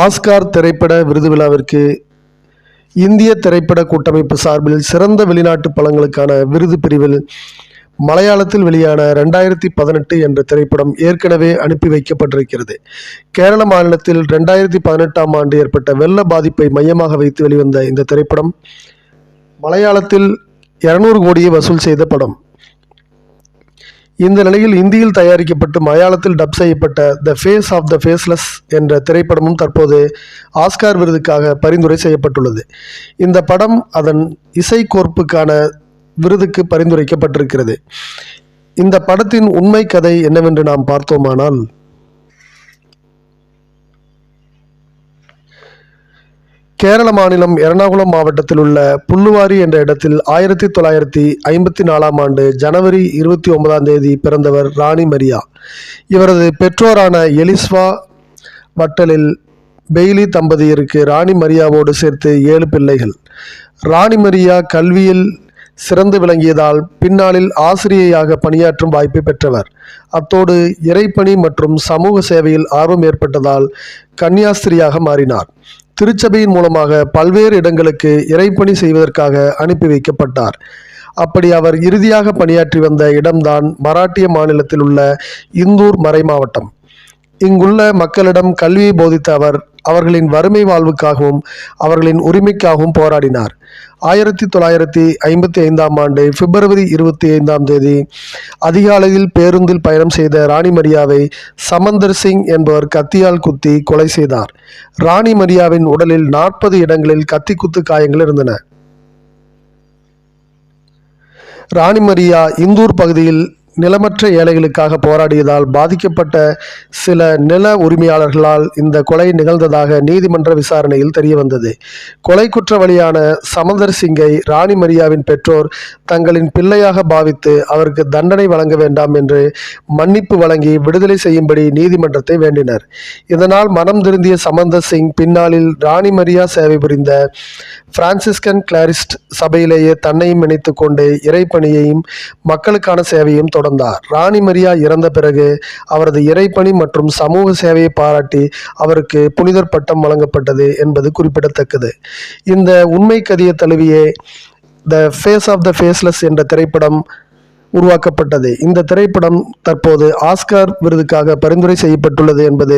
Oscar திரைப்பட விருது விழாவிற்கு இந்திய திரைப்பட கூட்டமைப்பு சார்பில் சிறந்த வெளிநாட்டு படங்களுக்கான விருது பிரிவில் மலையாளத்தில் வெளியான ரெண்டாயிரத்தி பதினெட்டு என்ற திரைப்படம் ஏற்கனவே அனுப்பி வைக்கப்பட்டிருக்கிறது. கேரள மாநிலத்தில் ரெண்டாயிரத்தி பதினெட்டாம் ஆண்டு ஏற்பட்ட வெள்ள பாதிப்பை மையமாக வைத்து வெளிவந்த இந்த திரைப்படம் மலையாளத்தில் இருநூறு கோடியை வசூல் செய்த படம். இந்த நிலையில் இந்தியில் தயாரிக்கப்பட்டு மலையாளத்தில் டப் செய்யப்பட்ட the face of the faceless என்ற திரைப்படமும் தற்போது ஆஸ்கார் விருதுக்காக பரிந்துரை செய்யப்பட்டுள்ளது. இந்த படம் அதன் இசைக்கோர்ப்புக்கான விருதுக்கு பரிந்துரைக்கப்பட்டிருக்கிறது. இந்த படத்தின் உண்மை கதை என்னவென்று நாம் பார்த்தோமானால் கேரள மாநிலம் எர்ணாகுளம் மாவட்டத்தில் உள்ள புல்லுவாரி என்ற இடத்தில் ஆயிரத்தி தொள்ளாயிரத்தி ஐம்பத்தி நாலாம் ஆண்டு ஜனவரி இருபத்தி ஒன்பதாம் தேதி பிறந்தவர் ராணி மரியா. இவரது பெற்றோரான எலிஸ்வா வட்டலில் பெய்லி தம்பதியருக்கு ராணி மரியாவோடு சேர்த்து ஏழு பிள்ளைகள். ராணி மரியா கல்வியில் சிறந்து விளங்கியதால் பின்னாளில் ஆசிரியையாக பணியாற்றும் வாய்ப்பை பெற்றவர். அத்தோடு இறைப்பணி மற்றும் சமூக சேவையில் ஆர்வம் ஏற்பட்டதால் கன்னியாஸ்திரியாக மாறினார். திருச்சபையின் மூலமாக பல்வேறு இடங்களுக்கு இறைப்பணி செய்வதற்காக அனுப்பி வைக்கப்பட்டார். அப்படி அவர் இறுதியாக பணியாற்றி வந்த இடம்தான் மராட்டிய மாநிலத்தில் உள்ள இந்தூர் மறை மாவட்டம். இங்குள்ள மக்களிடம் கல்வியை போதித்த அவர் அவர்களின் வறுமை வாழ்வுக்காகவும் அவர்களின் உரிமைக்காகவும் போராடினார். ஆயிரத்தி தொள்ளாயிரத்தி ஐம்பத்தி ஐந்தாம் ஆண்டு பிப்ரவரி இருபத்தி ஐந்தாம் தேதி அதிகாலையில் பேருந்தில் பயணம் செய்த ராணி மரியாவை சமந்தர் சிங் என்பவர் கத்தியால் குத்தி கொலை செய்தார். ராணி மரியாவின் உடலில் நாற்பது இடங்களில் கத்தி குத்து காயங்கள் இருந்தன. ராணி மரியா இந்தூர் பகுதியில் நிலமற்ற ஏழைகளுக்காக போராடியதால் பாதிக்கப்பட்ட சில நில உரிமையாளர்களால் இந்த கொலை நிகழ்ந்ததாக நீதிமன்ற விசாரணையில் தெரியவந்தது. கொலை குற்றவாளியான சமந்தர் சிங்கை ராணி மரியாவின் பெற்றோர் தங்களின் பிள்ளையாக பாவித்து அவருக்கு தண்டனை வழங்க வேண்டாம் என்று மன்னிப்பு வழங்கி விடுதலை செய்யும்படி நீதிமன்றத்தை வேண்டினர். இதனால் மனம் திருந்திய சமந்தர் சிங் பின்னாளில் ராணி மரியா சேவை புரிந்த பிரான்சிஸ்கன் கிளாரிஸ்ட் சபையிலேயே தன்னையும் இணைத்துக்கொண்டு இறைப்பணியையும் மக்களுக்கான சேவையும் தொடர்ந்தார். ராணி மரியா இறந்த பிறகு அவரது இறைப்பணி மற்றும் சமூக சேவையை பாராட்டி அவருக்கு புனிதர் பட்டம் வழங்கப்பட்டது என்பது குறிப்பிடத்தக்கது. இந்த உண்மை கதியை தழுவியே the face of the faceless என்ற திரைப்படம் உருவாக்கப்பட்டது. இந்த திரைப்படம் தற்போது ஆஸ்கார் விருதுக்காக பரிந்துரை செய்யப்பட்டுள்ளது என்பது